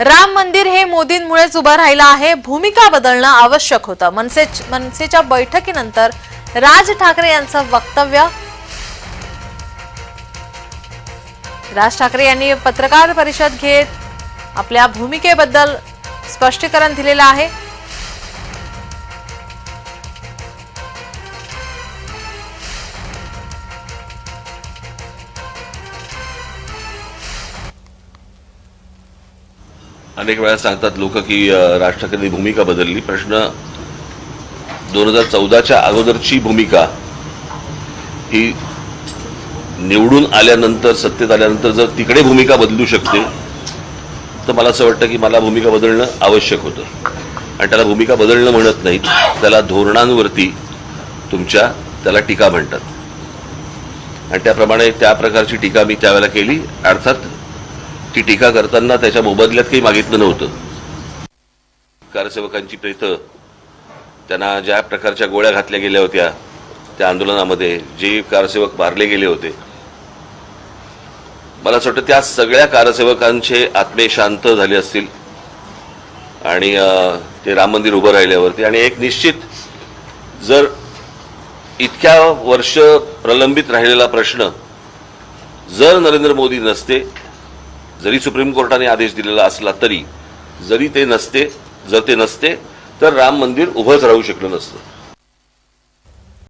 राम मंदिर हे मोदींमुळेच उभं राहिलं आहे. भूमिका बदलणं आवश्यक होतं. मनसे मनसेच्या बैठकीनंतर राज ठाकरे यांचं वक्तव्य. राज ठाकरे यांनी पत्रकार परिषद घेत आपल्या भूमिकेबद्दल स्पष्टीकरण दिलेलं आहे. अनेक वेळा सांगतात लोक की राज ठाकरेंनी भूमिका बदलली. प्रश्न दोन हजार चौदाच्या अगोदरची भूमिका ही निवडून आल्यानंतर सत्तेत आल्यानंतर जर तिकडे भूमिका बदलू शकते तर मला असं वाटतं की मला भूमिका बदलणं आवश्यक होतं. आणि त्याला भूमिका बदलणं म्हणत नाही त्याला धोरणांवरती तुमच्या त्याला टीका म्हणतात. आणि त्याप्रमाणे त्या प्रकारची टीका मी त्यावेळेला केली. अर्थात ती टीका करताना त्याच्या मोबदल्यात काही मागितलं नव्हतं. कारसेवकांची प्रेत त्यांना ज्या प्रकारच्या गोळ्या घातल्या गेल्या होत्या त्या आंदोलनामध्ये जे कारसेवक मारले गेले होते मला असं वाटतं त्या सगळ्या कारसेवकांचे आत्मे शांत झाले असतील आणि ते राम मंदिर उभं राहिल्यावरती. आणि एक निश्चित जर इतक्या वर्ष प्रलंबित राहिलेला प्रश्न जर नरेंद्र मोदी नसते जरी सुप्रीम कोर्टाने आदेश दिलेला असला तरी जरी ते नसते जर ते नसते तर राम मंदिर उभंच राहू शकलं नसतं.